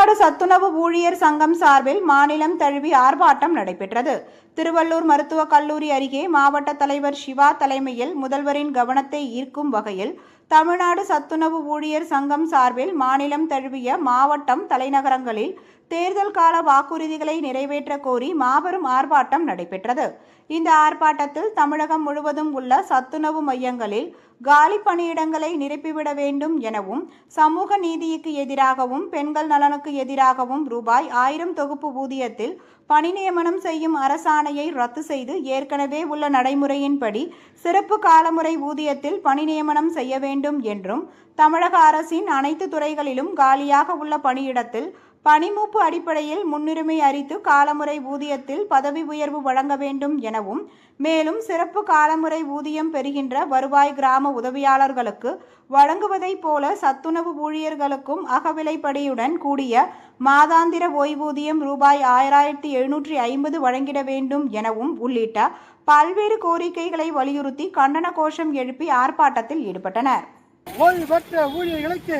தமிழ்நாடு சத்துணவு ஊழியர் சங்கம் சார்பில் மாநிலம் தழுவி ஆர்ப்பாட்டம் நடைபெற்றது. திருவள்ளூர் மருத்துவக் கல்லூரி அருகே மாவட்ட தலைவர் சிவா தலைமையில் முதல்வரின் கவனத்தை ஈர்க்கும் வகையில் தமிழ்நாடு சத்துணவு ஊழியர் சங்கம் சார்பில் மாநிலம் தழுவிய மாவட்டம் தலைநகரங்களில் தேர்தல் கால வாக்குறுதிகளை நிறைவேற்ற கோரி மாபெரும் ஆர்ப்பாட்டம் நடைபெற்றது. இந்த ஆர்ப்பாட்டத்தில் தமிழகம் முழுவதும் உள்ள சத்துணவு மையங்களில் காலி பணியிடங்களை நிரப்பிவிட வேண்டும் எனவும் சமூக நீதிக்கு எதிராகவும் பெண்கள் நலனுக்கு எதிராகவும் ரூபாய் ஆயிரம் தொகுப்பு ஊதியத்தில் பணி நியமனம் செய்யும் அரசாணையை ரத்து செய்து ஏற்கனவே உள்ள நடைமுறையின்படி சிறப்பு காலமுறை ஊதியத்தில் பணி நியமனம் செய்ய வேண்டும் என்றும் தமிழக அரசின் அனைத்து துறைகளிலும் காலியாக உள்ள பணியிடத்தில் பணிமூப்பு அடிப்படையில் முன்னுரிமை அறித்து காலமுறை ஊதியத்தில் பதவி உயர்வு வழங்க வேண்டும் எனவும் மேலும் சிறப்பு காலமுறை ஊதியம் பெறுகின்ற வருவாய் கிராம உதவியாளர்களுக்கு வழங்குவதைப் போல சத்துணவு ஊழியர்களுக்கும் அகவிலைப்படியுடன் கூடிய மாதாந்திர ஓய்வூதியம் ரூபாய் ஆயிரத்தி எழுநூற்றி ஐம்பது வழங்கிட வேண்டும் எனவும் உள்ளிட்ட பல்வேறு கோரிக்கைகளை வலியுறுத்தி கண்டன கோஷம் எழுப்பி ஆர்ப்பாட்டத்தில் ஈடுபட்டனர். ஓய்வு பெற்ற ஊழியர்களுக்கு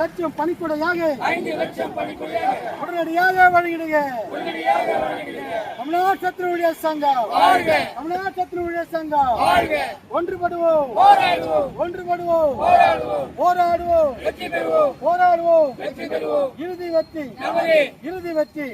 லட்சம் பணிக்குடையாக உடனடியாக வழங்கிடுக தமிழ்நாடு சத்துரு ஊழியர் சங்கம் தமிழ்நாடு சத்துரு ஊழியர் சங்கம் ஒன்றுபடுவோம். ஒன்றுபடுவோம். போராடுவோம். போராடுவோம். இறுதி வெற்றி. இறுதி வெற்றி.